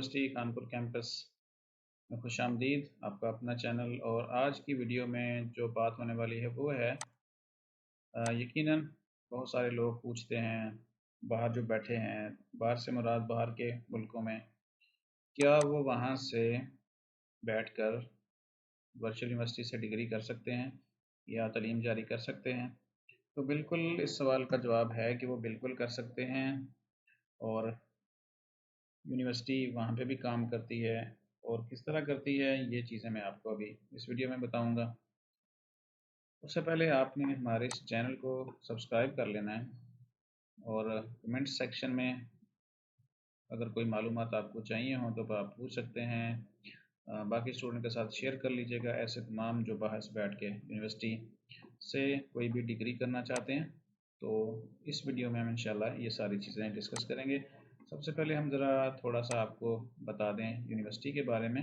University Kanpur campus में खुश आमदीद, आपका अपना चैनल और आज की वीडियो में जो बात होने वाली है वो है यकीनन बहुत सारे लोग पूछते हैं, बाहर जो बैठे हैं, बाहर से मुराद बाहर के मुल्कों में, क्या वो वहाँ से बैठकर वर्चुअल यूनिवर्सिटी से डिग्री कर सकते हैं या तलीम जारी कर सकते हैं? तो बिल्कुल इस सवाल का जवाब है कि वो बिल्कुल कर सकते हैं और यूनिवर्सिटी वहाँ पे भी काम करती है और किस तरह करती है, ये चीज़ें मैं आपको अभी इस वीडियो में बताऊँगा। उससे पहले आपने हमारे इस चैनल को सब्सक्राइब कर लेना है और कमेंट सेक्शन में अगर कोई मालूम आपको चाहिए हो तो आप पूछ सकते हैं। बाकी स्टूडेंट के साथ शेयर कर लीजिएगा ऐसे तमाम जो बाहर से बैठ के यूनिवर्सिटी से कोई भी डिग्री करना चाहते हैं तो इस वीडियो में हम इंशाल्लाह ये सारी चीज़ें डिस्कस करेंगे। सबसे पहले हम ज़रा थोड़ा सा आपको बता दें यूनिवर्सिटी के बारे में।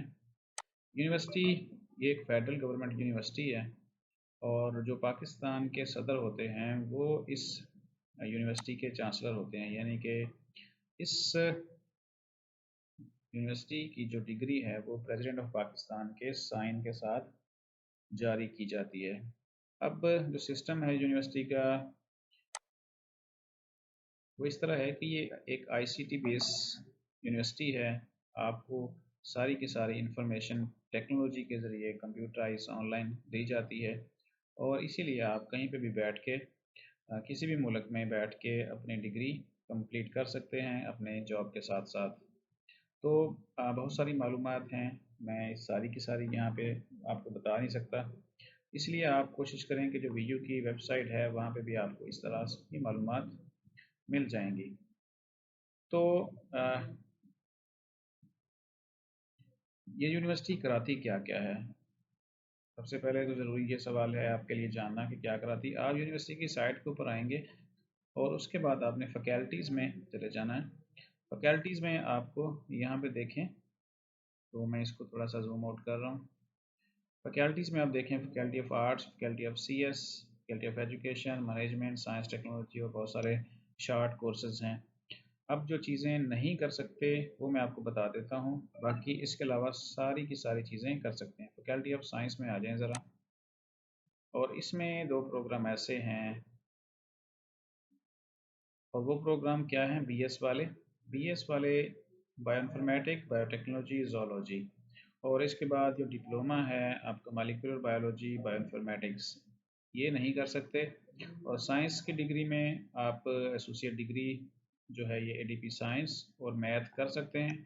यूनिवर्सिटी ये एक फेडरल गवर्नमेंट यूनिवर्सिटी है और जो पाकिस्तान के सदर होते हैं, वो इस यूनिवर्सिटी के चांसलर होते हैं। यानी कि इस यूनिवर्सिटी की जो डिग्री है, वो प्रेसिडेंट ऑफ़ पाकिस्तान के साइन के साथ जारी की जाती है। अब जो सिस्टम है यूनिवर्सिटी का वो इस तरह है कि ये एक आईसीटी बेस यूनिवर्सिटी है। आपको सारी की सारी इंफॉर्मेशन टेक्नोलॉजी के ज़रिए कंप्यूटराइज ऑनलाइन दी जाती है। और इसीलिए आप कहीं पे भी बैठ के किसी भी मुल्क में बैठ के अपनी डिग्री कंप्लीट कर सकते हैं अपने जॉब के साथ साथ। तो बहुत सारी मालूम हैं। मैं सारी की सारी यहाँ पे आपको बता नहीं सकता। इसलिए आप कोशिश करें कि जो वीयू की वेबसाइट है, वहाँ पे भी आपको इस तरह की मालूम मिल जाएँगी। तो आ, ये यूनिवर्सिटी कराती क्या क्या है? सबसे पहले तो ज़रूरी ये सवाल है आपके लिए जानना कि क्या कराती। आप यूनिवर्सिटी की साइट के ऊपर आएँगे और उसके बाद आपने फैकल्टीज़ में चले जाना है। फैकल्टीज़ में आपको यहाँ पे देखें तो मैं इसको थोड़ा सा जूम आउट कर रहा हूँ। फैकल्टीज़ में आप देखें faculty of arts faculty of C S faculty of education management science technology और बहुत सारे शार्ट कोर्सेज हैं। अब जो चीज़ें नहीं कर सकते, वो मैं आपको बता देता हूँ। बाकी इसके अलावा सारी की सारी चीज़ें कर सकते हैं। फैकल्टी ऑफ़ साइंस में आ जाएँ ज़रा। और इसमें दो प्रोग्राम ऐसे हैं। और वो प्रोग्राम क्या हैं? बीएस वाले। बीएस वाले बायोइनफॉर्मेटिक बायोटेक्नोलॉजी जोलॉजी और इसके बाद जो डिप्लोमा है, आपका मालिकुलर बायोलॉजी बायो बायोइनफॉर्मेटिक्स ये नहीं कर सकते। और साइंस की डिग्री में आप एसोसिएट डिग्री जो है ये एडीपी साइंस और मैथ कर सकते हैं।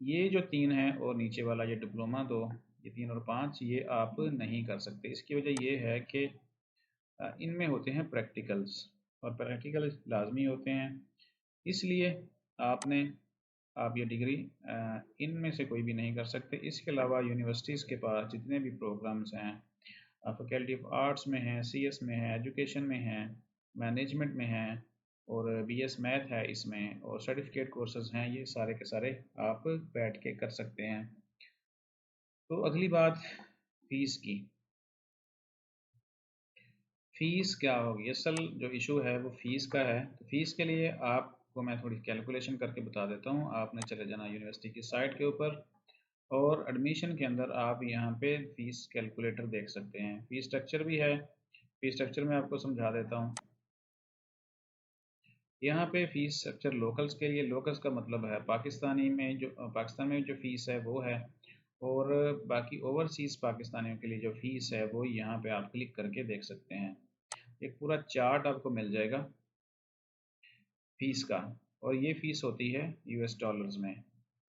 ये जो तीन है और नीचे वाला ये डिप्लोमा दो, ये तीन और पाँच, ये आप नहीं कर सकते। इसकी वजह ये है कि इनमें होते हैं प्रैक्टिकल्स और प्रैक्टिकल लाजमी होते हैं। इसलिए आपने, आप ये डिग्री इनमें से कोई भी नहीं कर सकते। इसके अलावा यूनिवर्सिटीज़ के पास जितने भी प्रोग्राम्स हैं फैकल्टी ऑफ़ आर्ट्स में हैं सीएस में है एजुकेशन में हैं मैनेजमेंट में हैं और बीएस मैथ है इसमें और सर्टिफिकेट कोर्सेज हैं, ये सारे के सारे आप बैठ के कर सकते हैं। तो अगली बात फ़ीस की। फ़ीस क्या होगी? असल जो इशू है वो फ़ीस का है। तो फ़ीस के लिए आपको मैं थोड़ी कैलकुलेशन करके बता देता हूँ। आपने चले जाना यूनिवर्सिटी की साइट के ऊपर। और एडमिशन के अंदर आप यहाँ पे फ़ीस कैलकुलेटर देख सकते हैं। फ़ीस स्ट्रक्चर भी है। फ़ीस स्ट्रक्चर में आपको समझा देता हूँ। यहाँ पे फ़ीस स्ट्रक्चर लोकल्स के लिए लोकल्स का मतलब है पाकिस्तानी में जो, पाकिस्तान में जो फ़ीस है वो है और बाकी ओवरसीज़ पाकिस्तानियों के लिए जो फ़ीस है वो यहाँ पे आप क्लिक करके देख सकते हैं। एक पूरा चार्ट आपको मिल जाएगा फ़ीस का और ये फ़ीस होती है यूएस डॉलर्स में।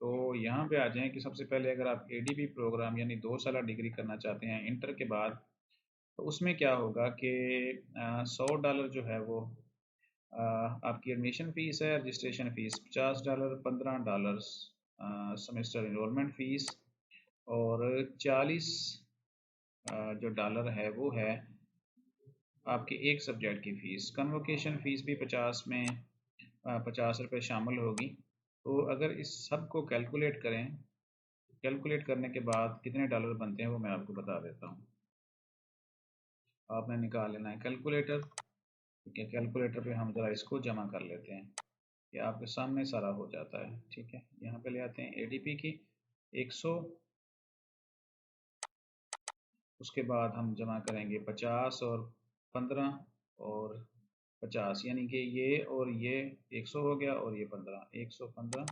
तो यहाँ पे आ जाएँ कि सबसे पहले अगर आप एडीबी प्रोग्राम यानी दो साल डिग्री करना चाहते हैं, इंटर के बाद तो उसमें क्या होगा कि सौ डॉलर जो है वो आपकी एडमिशन फ़ीस है रजिस्ट्रेशन फ़ीस पचास डॉलर, पंद्रह डॉलर सेमेस्टर इनरोलमेंट फ़ीस और चालीस जो डॉलर है वो है आपके एक सब्जेक्ट की फ़ीस कन्वोकेशन फ़ीस भी पचास में पचास रुपये शामिल होगी। तो अगर इस सबको कैलकुलेट करें कैलकुलेट करने के बाद कितने डॉलर बनते हैं वो मैं आपको बता देता हूँ। आपने निकाल लेना है कैलकुलेटर ठीक है? कैलकुलेटर पे हम ज़रा इसको जमा कर लेते हैं। ये आपके सामने सारा हो जाता है, ठीक है? यहाँ पे ले आते हैं एडीपी की 100 उसके बाद हम जमा करेंगे 50 और 15 और 50 यानी कि ये और ये 100 हो गया और ये 15 115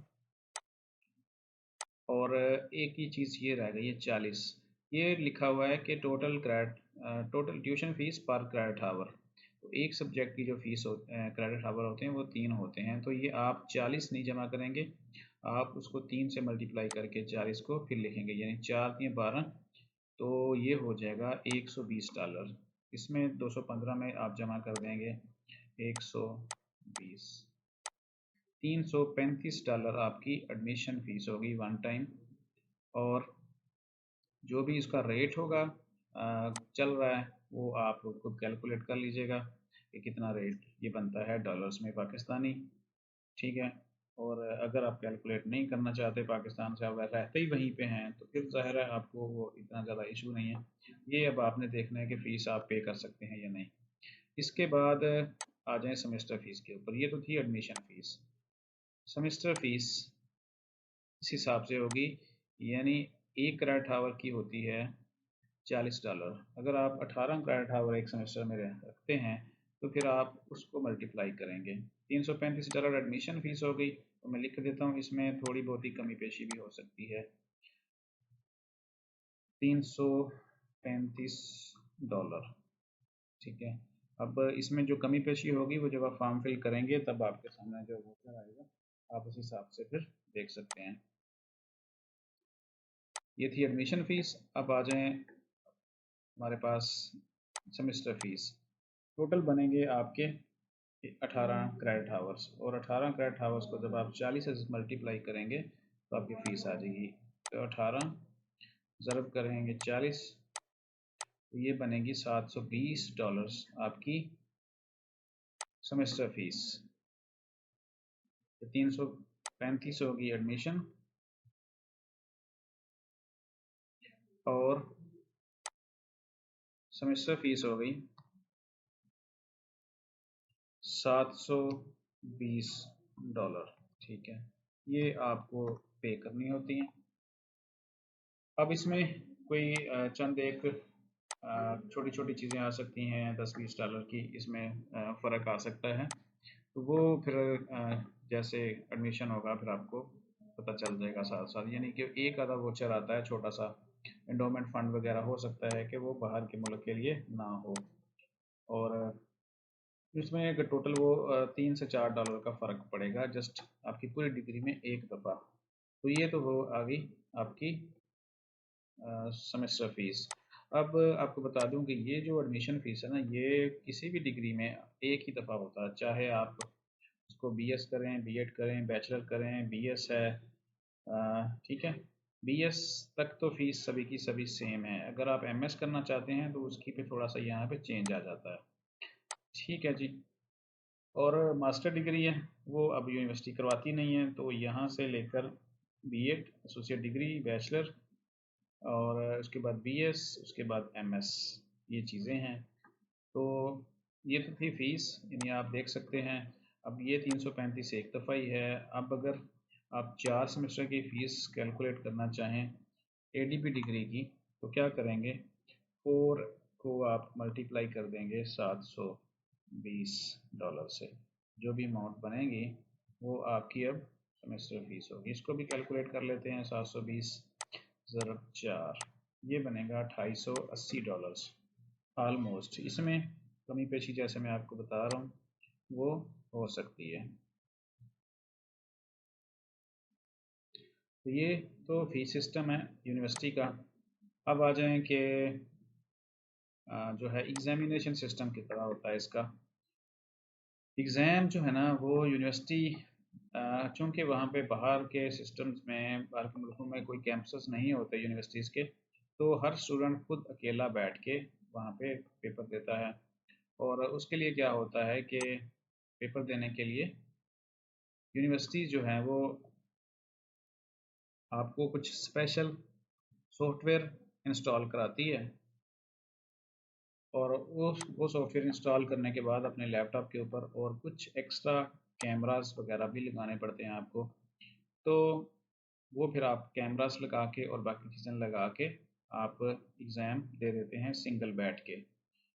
और एक ही चीज़ ये रह गई है 40 ये लिखा हुआ है कि total credit total tuition fees पर क्रेडिट आवर तो एक सब्जेक्ट की जो फ़ीस हो क्रेडिट आवर होते हैं, वो तीन होते हैं। तो ये आप 40 नहीं जमा करेंगे, आप उसको तीन से मल्टीप्लाई करके 40 को फिर लिखेंगे, यानी चार तीन बारह तो ये हो जाएगा 120 डॉलर इसमें 215 में आप जमा कर देंगे। 120 335 डॉलर आपकी एडमिशन फ़ीस होगी वन टाइम और जो भी इसका रेट होगा चल रहा है, वो आप खुद कैलकुलेट कर लीजिएगा कि कितना रेट ये बनता है डॉलर्स में पाकिस्तानी। ठीक है? और अगर आप कैलकुलेट नहीं करना चाहते पाकिस्तान से, आप रहते ही वहीं पे हैं तो फिर ज़ाहिर है आपको वो इतना ज़्यादा इशू नहीं है। ये अब आपने देखना है कि फ़ीस आप पे कर सकते हैं या नहीं। इसके बाद आ जाए सेमेस्टर फ़ीस के ऊपर। ये तो थी एडमिशन फ़ीस सेमेस्टर फ़ीस इस हिसाब से होगी, यानी एक क्रेडिट आवर की होती है चालीस डॉलर अगर आप अठारह क्रेडिट आवर एक सेमेस्टर में रखते हैं तो फिर आप उसको मल्टीप्लाई करेंगे। तीन सौ पैंतीस डॉलर एडमिशन फ़ीस हो गई तो मैं लिख देता हूँ, इसमें थोड़ी बहुत ही कमी पेशी भी हो सकती है। तीन सौ पैंतीस डॉलर ठीक है? अब इसमें जो कमी पेशी होगी, वो जब आप फॉर्म फिल करेंगे, तब आपके सामने जो वोटर आएगा, आप उस हिसाब से फिर देख सकते हैं। ये थी एडमिशन फ़ीस अब आ जाएँ हमारे पास सेमेस्टर फ़ीस टोटल बनेंगे आपके 18 क्रेडिट आवर्स और 18 क्रेडिट आवर्स को जब आप 40 से मल्टीप्लाई करेंगे तो आपकी फ़ीस आ जाएगी। तो 18 ज़रब करेंगे 40 तो ये बनेगी 720 डॉलर्स आपकी सेमेस्टर फ़ीस तीन सौ पैंतीस होगी एडमिशन और सेमेस्टर फ़ीस हो गई सात सौ बीस डॉलर ठीक है, ये आपको पे करनी होती है। अब इसमें कोई चंद एक छोटी छोटी चीज़ें आ सकती हैं दस बीस डॉलर की इसमें फ़र्क आ सकता है। तो वो फिर जैसे एडमिशन होगा फिर आपको पता चल जाएगा साथ साथ यानी कि एक आधा वोचर आता है छोटा सा इंडोमेंट फंड वगैरह हो सकता है कि वो बाहर के मुल्क के लिए ना हो। और इसमें एक टोटल वो तीन से चार डॉलर का फ़र्क पड़ेगा जस्ट आपकी पूरी डिग्री में एक दफ़ा। तो ये तो वो आ गई आपकी सेमेस्टर फ़ीस अब आपको बता दूँ कि ये जो एडमिशन फ़ीस है ना, ये किसी भी डिग्री में एक ही दफ़ा होता है। चाहे आप उसको बीएस करें बीएड करें बैचलर करें बीएस है ठीक है? बीएस तक तो फ़ीस सभी की सभी सेम है। अगर आप एमएस करना चाहते हैं तो उसकी पे थोड़ा सा यहाँ पे चेंज आ जाता है। ठीक है जी। और मास्टर डिग्री है, वो अब यूनिवर्सिटी करवाती नहीं है तो यहाँ से लेकर बीएड एसोसिएट डिग्री बैचलर और उसके बाद बीएस उसके बाद एमएस ये चीज़ें हैं। तो ये तो थी फ़ीस यानी आप देख सकते हैं। अब ये तीन सौ पैंतीस एक दफ़ा ही है। अब अगर आप चार सेमेस्टर की फ़ीस कैलकुलेट करना चाहें एडीपी डिग्री की तो क्या करेंगे? फोर को आप मल्टीप्लाई कर देंगे सात सौ बीस डॉलर से। जो भी अमाउंट बनेगी, वो आपकी अब सेमेस्टर फ़ीस होगी। इसको भी कैलकुलेट कर लेते हैं सात सौ बीस। ज़रब चार ये बनेगा अट्ठाईस सौ अस्सी डॉलर्स आलमोस्ट इसमें कमी पेशी जैसे मैं आपको बता रहा हूँ, वो हो सकती है। तो ये तो फ़ीस सिस्टम है यूनिवर्सिटी का। अब आ जाएँ कि जो है एग्जामिनेशन सिस्टम की तरह होता है इसका। एग्ज़ाम जो है ना, वो यूनिवर्सिटी चूँकि वहाँ पे बाहर के सिस्टम्स में, बाहर के मुल्कों में कोई कैंपस नहीं होते यूनिवर्सिटीज़ के तो हर स्टूडेंट खुद अकेला बैठ के वहाँ पे पेपर देता है। और उसके लिए क्या होता है कि पेपर देने के लिए यूनिवर्सिटी जो है वो आपको कुछ स्पेशल सॉफ्टवेयर इंस्टॉल कराती है। और वो वो सॉफ्टवेयर इंस्टॉल करने के बाद अपने लैपटॉप के ऊपर और कुछ एक्स्ट्रा कैमरास वगैरह भी लगाने पड़ते हैं आपको। तो वो फिर आप कैमरास लगा के और बाकी चीज़ें लगा के आप एग्ज़ाम दे देते हैं सिंगल बैठ के।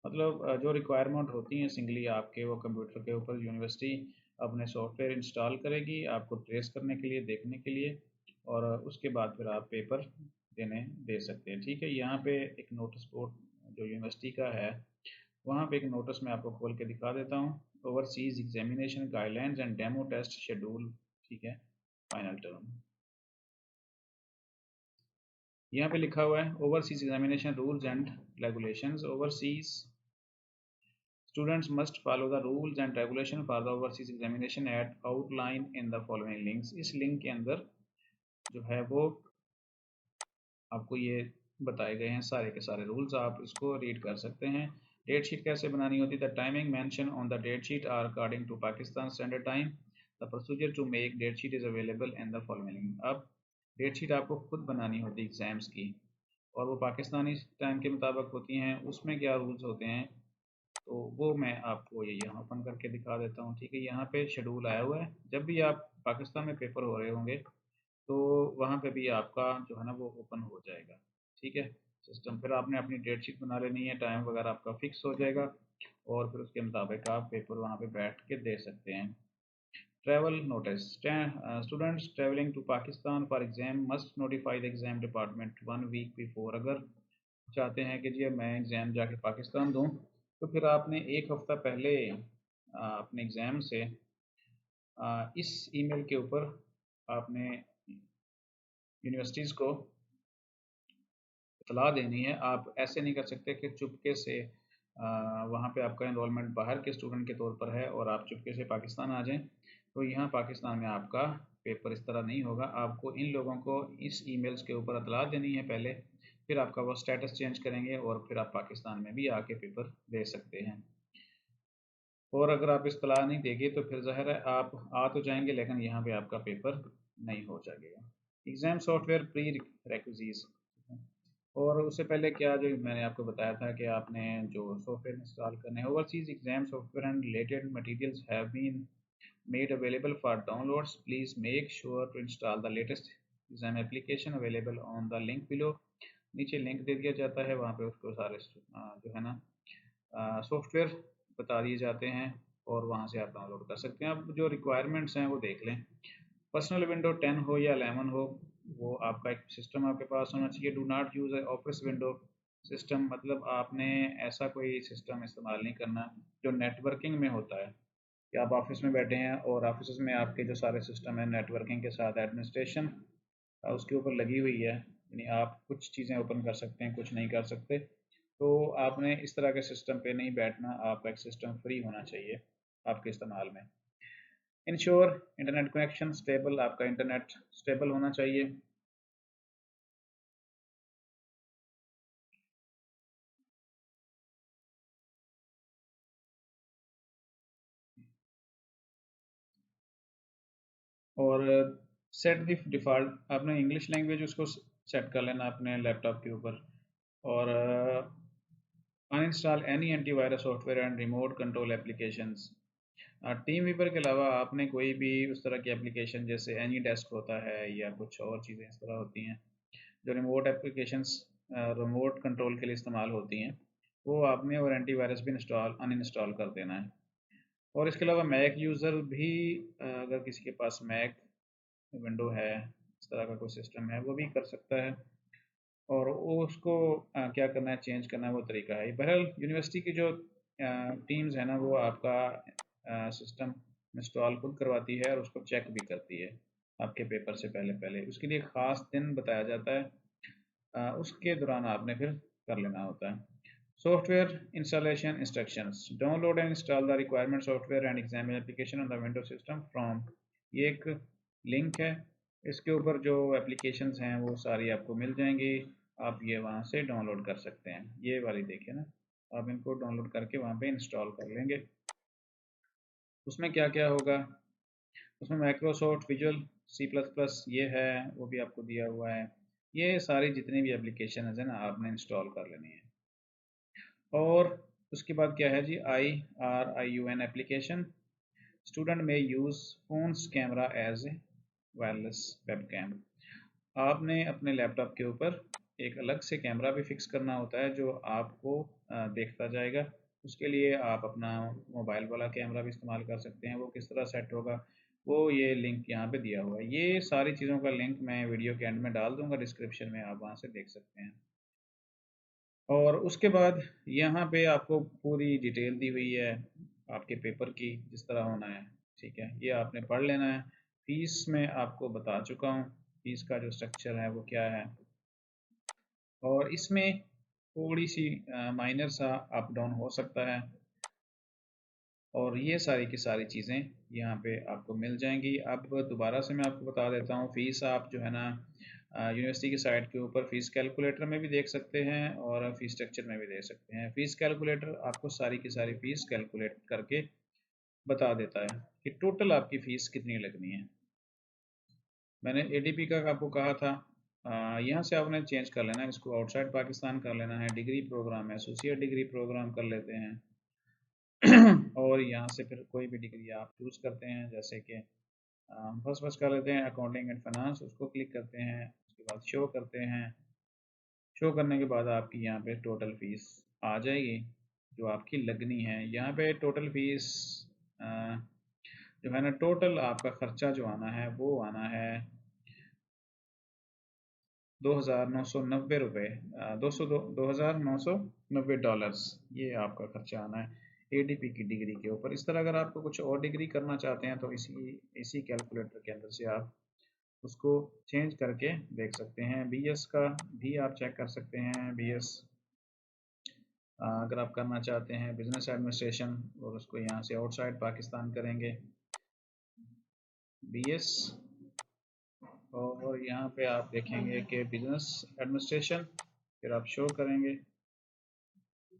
मतलब जो रिक्वायरमेंट होती हैं सिंगली आपके, वो कंप्यूटर के ऊपर यूनिवर्सिटी अपने सॉफ्टवेयर इंस्टॉल करेगी आपको ट्रेस करने के लिए, देखने के लिए और उसके बाद फिर आप पेपर देने, दे सकते हैं। ठीक है, यहाँ पे एक नोटिस बोर्ड जो यूनिवर्सिटी का है, वहाँ पे एक नोटिस मैं आपको खोल के दिखा देता हूँ। Overseas examination guidelines and demo test schedule ठीक है फाइनल टर्म यहाँ पे लिखा हुआ है overseas examination rules and regulations overseas Students must follow the rules and regulation for the overseas examination at outline in the following links. इस link के अंदर जो है वो आपको ये बताए गए हैं सारे के सारे रूल्स आप इसको रीड कर सकते हैं। डेट शीट कैसे बनानी होती है? The timing mention on the date sheet are according to Pakistan standard time the procedure to make date sheet is available in the following अब डेट शीट आपको खुद बनानी होती है एग्ज़ाम्स की। और वो पाकिस्तानी टाइम के मुताबिक होती हैं। उसमें क्या रूल्स होते हैं? तो वो मैं आपको ये यहाँ ओपन करके दिखा देता हूँ, ठीक है? यहाँ पे शेड्यूल आया हुआ है। जब भी आप पाकिस्तान में पेपर हो रहे होंगे तो वहाँ पे भी आपका जो है ना, वो ओपन हो जाएगा, ठीक है? सिस्टम फिर आपने अपनी डेट शीट बना लेनी है टाइम वगैरह आपका फिक्स हो जाएगा और फिर उसके मुताबिक आप पेपर वहाँ पे बैठ के दे सकते हैं। Travel notice students travelling to Pakistan for exam must notify the exam department one week before अगर चाहते हैं कि जी मैं एग्ज़ाम जाके पाकिस्तान दूँ तो फिर आपने एक हफ़्ता पहले अपने एग्ज़ाम से इस ईमेल के ऊपर आपने यूनिवर्सिटीज़ को इतला देनी है। आप ऐसे नहीं कर सकते कि चुपके से वहाँ पे आपका इनरोलमेंट बाहर के स्टूडेंट के तौर पर है और आप चुपके से पाकिस्तान आ जाएँ। तो यहाँ पाकिस्तान में आपका पेपर इस तरह नहीं होगा। आपको इन लोगों को इस ईमेल्स के ऊपर इतला देनी है पहले, फिर आपका वो स्टेटस चेंज करेंगे और फिर आप पाकिस्तान में भी आके पेपर दे सकते हैं। और अगर आप इस तला नहीं देंगे तो फिर ज़ाहिर है आप आ तो जाएँगे, लेकिन यहाँ पे आपका पेपर नहीं हो जाएगा। एग्ज़ाम सॉफ्टवेयर प्री रिक्विजीज और उससे पहले क्या जो मैंने आपको बताया था कि आपने जो सॉफ्टवेयर इंस्टॉल करने हैं overseas exam software and related materials have been made available for downloads please make sure to install the latest exam application available on the link below नीचे लिंक दे दिया जाता है, वहाँ पे उसको सारे जो है ना सॉफ्टवेयर बता दिए जाते हैं और वहाँ से आप डाउनलोड कर सकते हैं। अब जो रिक्वायरमेंट्स हैं वो देख लें। पर्सनल विंडो टेन हो या एलेवन हो वो आपका एक सिस्टम आपके पास होना चाहिए। Do not use office window system मतलब आपने ऐसा कोई सिस्टम इस्तेमाल नहीं करना जो नेटवर्किंग में होता है। कि आप ऑफ़िस में बैठे हैं और ऑफ़िस में आपके जो सारे सिस्टम है नेटवर्किंग के साथ एडमिनिस्ट्रेशन उसके ऊपर लगी हुई है, यानी आप कुछ चीज़ें ओपन कर सकते हैं, कुछ नहीं कर सकते तो आपने इस तरह के सिस्टम पे नहीं बैठना। आपका एक सिस्टम फ्री होना चाहिए आपके इस्तेमाल में। इंश्योर इंटरनेट कनेक्शन स्टेबल आपका इंटरनेट स्टेबल होना चाहिए। और सेट द डिफ़ॉल्ट आपने इंग्लिश लैंग्वेज उसको सेट कर लेना अपने लैपटॉप के ऊपर। और uninstall any antivirus software and remote control applications TeamViewer के अलावा आपने कोई भी उस तरह की एप्लीकेशन जैसे एनी डेस्क होता है या कुछ और चीज़ें इस तरह होती हैं, जो रिमोट एप्लीकेशंस रिमोट कंट्रोल के लिए इस्तेमाल होती हैं, वो आपने और एंटीवायरस भी इंस्टॉल अनइंस्टॉल कर देना है। और इसके अलावा मैक यूज़र भी अगर किसी के पास मैक विंडो है, इस तरह का कोई सिस्टम है, वो भी कर सकता है। और उसको क्या करना है चेंज करना है, वो तरीका है। बहरहाल यूनिवर्सिटी की जो टीम्स है ना, वो आपका सिस्टम इंस्टॉल खुद करवाती है और उसको चेक भी करती है। आपके पेपर से पहले पहले। उसके लिए ख़ास दिन बताया जाता है। आ, उसके दौरान आपने फिर कर लेना होता है। Software installation instructions download and install the requirement software and exam application on the window system from ये एक लिंक है। इसके ऊपर जो एप्लीकेशंस हैं वो सारी आपको मिल जाएँगी। आप ये वहाँ से डाउनलोड कर सकते हैं। ये वाली देखिए ना। आप इनको डाउनलोड करके वहाँ पे इंस्टॉल कर लेंगे। उसमें क्या क्या होगा? उसमें Microsoft visual C plus plus ये है, वो भी आपको दिया हुआ है। ये सारी जितनी भी एप्लीकेशन है ना आपने इंस्टॉल कर लेनी है। और उसके बाद क्या है जी? I R I U N application student में use phones camera as a wireless webcam आपने अपने लैपटॉप के ऊपर एक अलग से कैमरा भी फिक्स करना होता है, जो आपको देखता जाएगा। उसके लिए आप अपना मोबाइल वाला कैमरा भी इस्तेमाल कर सकते हैं। वो किस तरह सेट होगा, वो ये लिंक यहाँ पे दिया हुआ है। ये सारी चीज़ों का लिंक मैं वीडियो के एंड में डाल दूँगा, डिस्क्रिप्शन में आप वहाँ से देख सकते हैं। और उसके बाद यहाँ पे आपको पूरी डिटेल दी हुई है, आपके पेपर की जिस तरह होना है, ठीक है? ये आपने पढ़ लेना है। फ़ीस में आपको बता चुका हूँ, फ़ीस का जो स्ट्रक्चर है वो क्या है। और इसमें थोड़ी सी माइनर सा अप डाउन हो सकता है। और ये सारी की सारी चीज़ें यहाँ पे आपको मिल जाएँगी। अब दोबारा से मैं आपको बता देता हूँ फ़ीस आप जो है ना यूनिवर्सिटी की साइट के ऊपर फ़ीस कैलकुलेटर में भी देख सकते हैं और फ़ीस स्ट्रक्चर में भी देख सकते हैं। फ़ीस कैलकुलेटर आपको सारी की सारी फ़ीस कैलकुलेट करके बता देता है कि टोटल आपकी फ़ीस कितनी लगनी है। मैंने ए का आपको कहा था यहाँ से आपने चेंज कर लेना है, इसको आउटसाइड पाकिस्तान कर लेना है degree programme associate degree programme कर लेते हैं। और यहाँ से फिर कोई भी डिग्री आप चूज़ करते हैं, जैसे कि फ़र्स्ट फ़र्स्ट कर लेते हैं अकाउंटिंग एंड फाइनेंस उसको क्लिक करते हैं, उसके बाद शो करते हैं। शो करने के बाद आपकी यहाँ पे टोटल फ़ीस आ जाएगी, जो आपकी लगनी है। यहाँ पे टोटल फ़ीस जो है ना टोटल आपका ख़र्चा जो आना है, वो आना है दो हज़ार नौ सौ नब्बे दो सौ दो हज़ार नौ सौ नब्बे डॉलर्स ये आपका खर्चा आना है एडीपी की डिग्री के ऊपर। इस तरह अगर आपको कुछ और डिग्री करना चाहते हैं तो इसी इसी कैलकुलेटर के अंदर से आप उसको चेंज करके देख सकते हैं। बीएस का भी आप चेक कर सकते हैं। बीएस अगर आप करना चाहते हैं बिज़नेस एडमिनिस्ट्रेशन और उसको यहाँ से आउटसाइड पाकिस्तान करेंगे। बीएस और यहाँ पे आप देखेंगे कि बिज़नेस एडमिनिस्ट्रेशन फिर आप शो करेंगे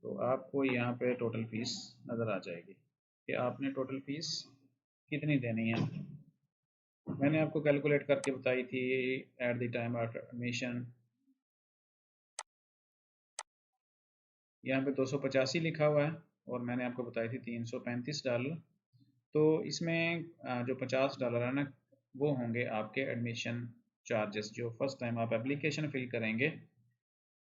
तो आपको यहाँ पे टोटल फ़ीस नज़र आ जाएगी कि आपने टोटल फ़ीस कितनी देनी है। मैंने आपको कैलकुलेट करके बताई थी at the time of admission यहाँ पे दो सौ पचासी लिखा हुआ है और मैंने आपको बताई थी तीन सौ पैंतीस डॉलर। तो इसमें जो पचास डॉलर है ना वो होंगे आपके एडमिशन चार्जेस जो फ़र्स्ट टाइम आप एप्लीकेशन फिल करेंगे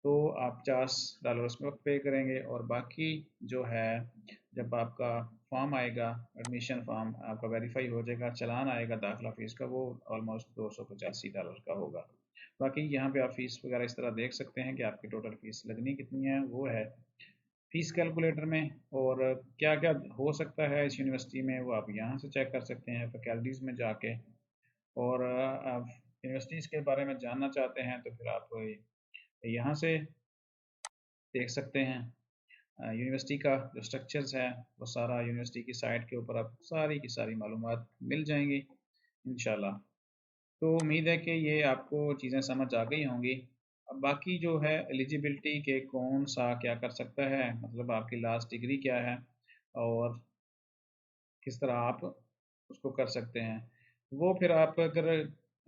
तो आप पचास डॉलर उसमें वक्त पे करेंगे और बाकी जो है, जब आपका फॉर्म आएगा एडमिशन फॉर्म आपका वेरीफाई हो जाएगा, चलान आएगा दाखिला फ़ीस का, वो ऑलमोस्ट दो सौ पचासी डॉलर का होगा। बाकी यहाँ पे आप फ़ीस वगैरह इस तरह देख सकते हैं कि आपकी टोटल फ़ीस लगनी कितनी है, वो है फ़ीस कैलकुलेटर में और क्या क्या हो सकता है इस यूनिवर्सिटी में, वो आप यहाँ से चेक कर सकते हैं फैकल्टीज़ में जाके और यूनिवर्सिटीज़ के बारे में जानना चाहते हैं तो फिर आप यहाँ से देख सकते हैं। यूनिवर्सिटी का जो स्ट्रक्चर्स है, वो सारा यूनिवर्सिटी की साइट के ऊपर आप सारी की सारी मालूम मिल जाएँगी इन तो उम्मीद है कि ये आपको चीज़ें समझ आ गई होंगी। अब बाकी जो है एलिजिबिलिटी के कौन सा क्या कर सकता है मतलब आपकी लास्ट डिग्री क्या है, और किस तरह आप उसको कर सकते हैं। वो फिर आप अगर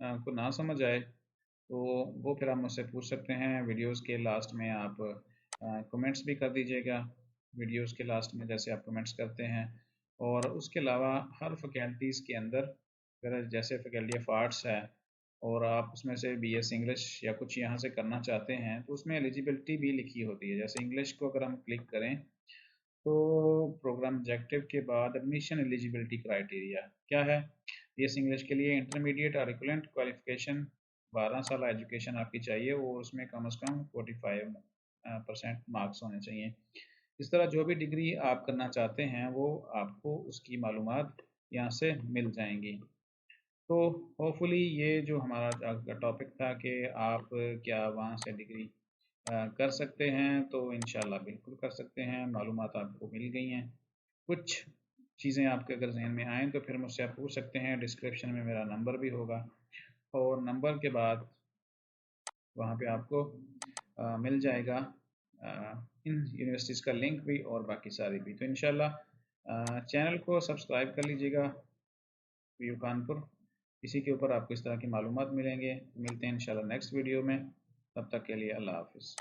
आपको ना समझ आए तो वो फिर आप मुझसे पूछ सकते हैं। वीडियोस के लास्ट में आप कमेंट्स भी कर दीजिएगा। वीडियोस के लास्ट में जैसे आप कमेंट्स करते हैं। और उसके अलावा हर फैकल्टीज़ के अंदर, अगर जैसे फैकल्टी ऑफ़ आर्ट्स है, और आप उसमें से बी एस इंग्लिश या कुछ यहाँ से करना चाहते हैं तो उसमें एलिजिबिलिटी भी लिखी होती है। जैसे इंग्लिश को अगर हम क्लिक करें तो प्रोग्राम ऑब्जेक्टिव के बाद एडमिशन एलिजिबिलिटी क्राइटेरिया क्या है? एस इंग्लिश के लिए इंटरमीडिएट और इक्वलेंट क्वालिफिकेशन बारह साल एजुकेशन आपकी चाहिए और उसमें कम अज़ कम फोर्टी फाइव परसेंट मार्क्स होने चाहिए। इस तरह जो भी डिग्री आप करना चाहते हैं, वो आपको उसकी मालूम यहाँ से मिल जाएँगी। तो होपफुली ये जो हमारा टॉपिक था कि आप क्या वहाँ से डिग्री कर सकते हैं तो इन बिल्कुल कर सकते हैं मालूम आपको मिल गई हैं। कुछ चीज़ें आपके अगर जहन में आएँ तो फिर मुझसे आप पूछ सकते हैं डिस्क्रिप्शन में मेरा नंबर भी होगा। और नंबर के बाद वहाँ पे आपको आ, मिल जाएगा आ, इन यूनिवर्सिटीज़ का लिंक भी और बाकी सारी भी। तो इन चैनल को सब्सक्राइब कर लीजिएगा व्यू कानपुर इसी के ऊपर आपको इस तरह की मालूम मिलेंगे। मिलते हैं इन नेक्स्ट वीडियो में। तब तक के लिए अल्लाह हाफिज़।